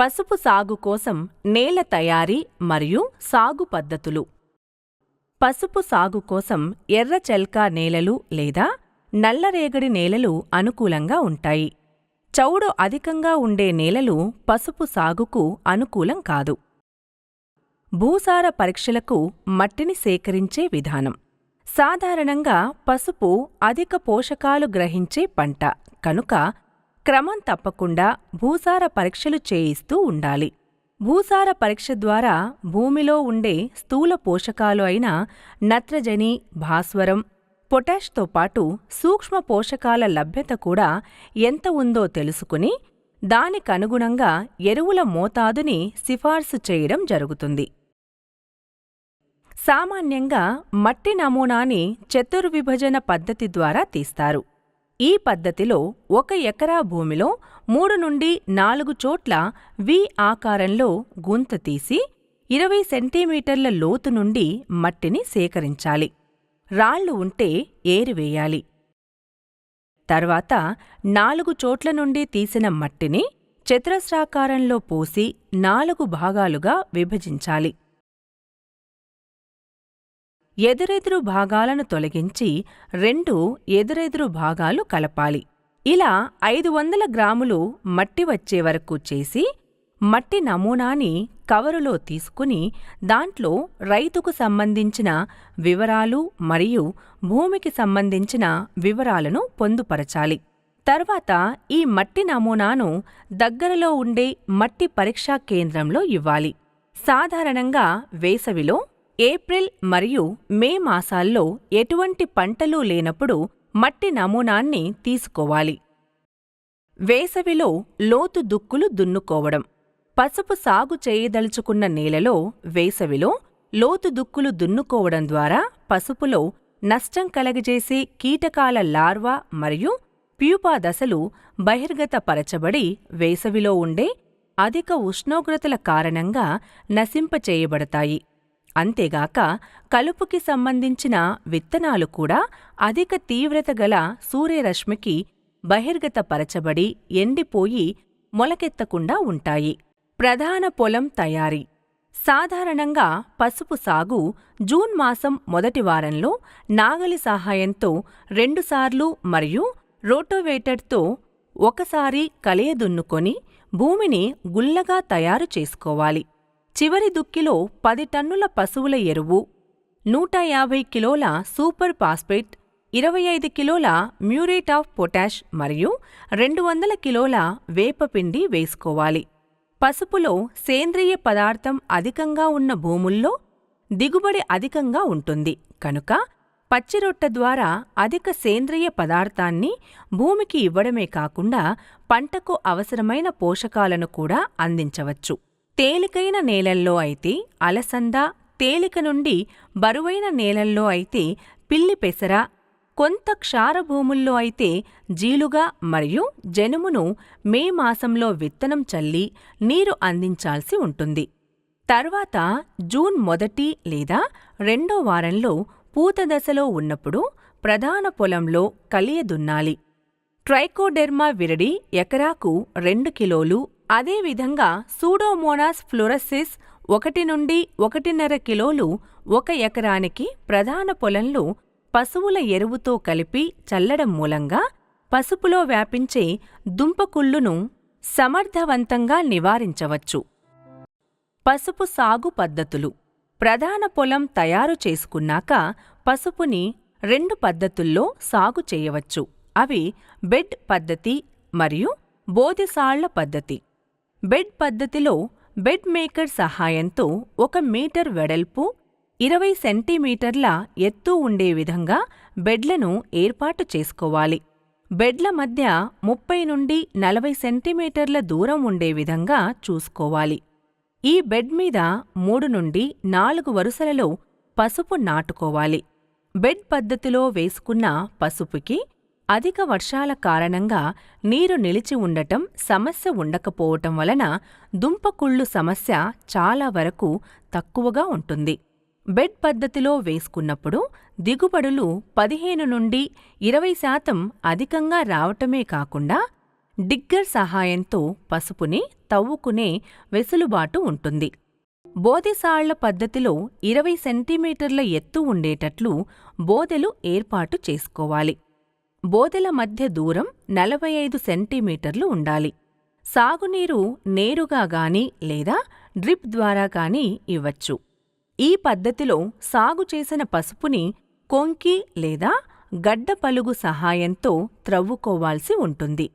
పసుపు సాగు కోసం నేల తయారీ మరియు సాగు పద్ధతులు. పసుపు సాగు కోసం ఎర్ర చెల్కా నేలలు లేదా నల్లరేగడి నేలలు అనుకూలంగా ఉంటాయి. చౌడు అధికంగా ఉండే నేలలు పసుపు సాగుకు అనుకూలం కాదు. భూసార పరీక్షలకు మట్టిని సేకరించే విధానం. సాధారణంగా పసుపు అధిక పోషకాలు గ్రహించే పంట కనుక క్రమం తప్పకుండా భూసార పరీక్షలు చేయిస్తూ ఉండాలి. భూసార పరీక్ష ద్వారా భూమిలో ఉండే స్థూల పోషకాలు అయిన నత్రజని భాస్వరం పొటాష్తో పాటు సూక్ష్మ పోషకాల లభ్యత కూడా ఎంత ఉందో తెలుసుకుని దానికనుగుణంగా ఎరువుల మోతాదుని సిఫార్సు చేయడం జరుగుతుంది. సామాన్యంగా మట్టి నమూనాని చతుర్విభజన పద్ధతి ద్వారా తీస్తారు. ఈ పద్ధతిలో ఒక ఎకరా భూమిలో మూడు నుండి నాలుగు చోట్ల వి ఆకారంలో గుంత తీసి ఇరవై సెంటీమీటర్ల లోతు నుండి మట్టిని సేకరించాలి. రాళ్ళు ఉంటే ఏరివేయాలి తర్వాత నాలుగు చోట్ల నుండి తీసిన మట్టిని చతురస్రాకారంలో పోసి నాలుగు భాగాలుగా విభజించాలి. ఎదురెదురు భాగాలను తొలగించి రెండు ఎదురెదురు భాగాలు కలపాలి. ఇలా ఐదు వందల గ్రాములు మట్టి వచ్చే వరకు చేసి మట్టి నమూనాని కవరులో తీసుకుని దాంట్లో రైతుకు సంబంధించిన వివరాలు మరియు భూమికి సంబంధించిన వివరాలను పొందుపరచాలి. తర్వాత ఈ మట్టి నమూనాను దగ్గరలో ఉండే మట్టి పరీక్షా కేంద్రంలో ఇవ్వాలి. సాధారణంగా వేసవిలో ఏప్రిల్ మరియు మే మాసాల్లో ఎటువంటి పంటలు లేనప్పుడు మట్టి నమూనాన్ని తీసుకోవాలి. వేసవిలో లోతు దుక్కులు దున్నుకోవడం. పసుపు సాగు చేయదలుచుకున్న నేలలో వేసవిలో లోతు దుక్కులు దున్నుకోవడం ద్వారా పసుపులో నష్టం కలగజేసే కీటకాల లార్వా మరియు ప్యూపా దశలు బహిర్గతపరచబడి వేసవిలో ఉండే అధిక ఉష్ణోగ్రతల కారణంగా నశింపచేయబడతాయి. అంతేగాక కలుపుకి సంబంధించిన విత్తనాలు కూడా అధిక తీవ్రత గల సూర్యరశ్మికి బహిర్గతపరచబడి ఎండిపోయి మొలకెత్తకుండా ఉంటాయి. ప్రధాన పొలం తయారీ. సాధారణంగా పసుపు సాగు జూన్ మాసం మొదటి వారంలో నాగలి సహాయంతో రెండుసార్లు మరియు రోటోవేటర్తో ఒకసారి కలయదున్నుకొని భూమిని గుల్లగా తయారు చేసుకోవాలి. చివరి దుక్కిలో పది టన్నుల పశువుల ఎరువు నూట యాభై కిలోల సూపర్ ఫాస్ఫేట్ ఇరవై ఐదు కిలోల మ్యూరేట్ ఆఫ్ పొటాష్ మరియు రెండు వందల కిలోల వేపపిండి వేసుకోవాలి. పసుపులో సేంద్రియ పదార్థం అధికంగా ఉన్న భూముల్లో దిగుబడి అధికంగా ఉంటుంది. కనుక పచ్చిరొట్ట ద్వారా అధిక సేంద్రియ పదార్థాన్ని భూమికి ఇవ్వడమే కాకుండా పంటకు అవసరమైన పోషకాలను కూడా అందించవచ్చు. తేలికైన నేలల్లో అయితే అలసంద తేలిక నుండి బరువైన నేలల్లో అయితే పిల్లి పెసర కొంత క్షారభూముల్లో అయితే జీలుగా మరియు జనుమును మే మాసంలో విత్తనం చల్లి నీరు అందించాల్సి ఉంటుంది. తర్వాత జూన్ మొదటి లేదా రెండో వారంలో పూత దశలో ఉన్నప్పుడు ప్రధాన పొలంలో కలియదున్నాలి ట్రైకోడెర్మా విరడి ఎకరాకు రెండు కిలోలు అదేవిధంగా సూడోమోనాస్ ఫ్లోరసిస్ ఒకటి నుండి ఒకటిన్నర కిలోలు ఒక ఎకరానికి ప్రధాన పొలంలో పశువుల ఎరువుతో కలిపి చల్లడం మూలంగా పసుపులో వ్యాపించే దుంపకుళ్ళును సమర్థవంతంగా నివారించవచ్చు. పసుపు సాగు పద్ధతులు. ప్రధాన పొలం తయారు చేసుకున్నాక పసుపుని రెండు పద్ధతుల్లో సాగు చేయవచ్చు. అవి బెడ్ పద్ధతి మరియు బోధిసాళ్ళ పద్ధతి. బెడ్ పద్ధతిలో బెడ్ మేకర్ సహాయంతో ఒక మీటర్ వెడల్పు ఇరవై సెంటీమీటర్ల ఎత్తు ఉండే విధంగా బెడ్లను ఏర్పాటు చేసుకోవాలి. బెడ్ల మధ్య ముప్పై నుండి నలభై సెంటీమీటర్ల దూరం ఉండే విధంగా చూసుకోవాలి. ఈ బెడ్ మీద మూడు నుండి నాలుగు వరుసలలో పసుపు నాటుకోవాలి. బెడ్ పద్ధతిలో వేసుకున్న పసుపుకి అధిక వర్షాల కారణంగా నీరు నిలిచి ఉండటం సమస్య ఉండకపోవటం వలన దుంపకుళ్ళు సమస్య చాలా వరకు తక్కువగా ఉంటుంది. బెడ్ పద్ధతిలో వేసుకున్నప్పుడు దిగుబడులు పదిహేను నుండి ఇరవై శాతం అధికంగా రావటమే కాకుండా డిగ్గర్ సహాయంతో పసుపుని తవ్వుకునే వెసులుబాటు ఉంటుంది. బోదెసాళ్ళ పద్ధతిలో ఇరవై సెంటీమీటర్ల ఎత్తు ఉండేటట్లు బోదెలు ఏర్పాటు చేసుకోవాలి. బోదెల మధ్య దూరం నలభై ఐదు సెంటీమీటర్లు ఉండాలి. సాగునీరు నేరుగా గాని లేదా డ్రిప్ ద్వారా గాని ఇవ్వచ్చు. ఈ పద్ధతిలో సాగు చేసిన పసుపుని కొంకి లేదా గడ్డ పలుగు సహాయంతో త్రవ్వుకోవాల్సి ఉంటుంది.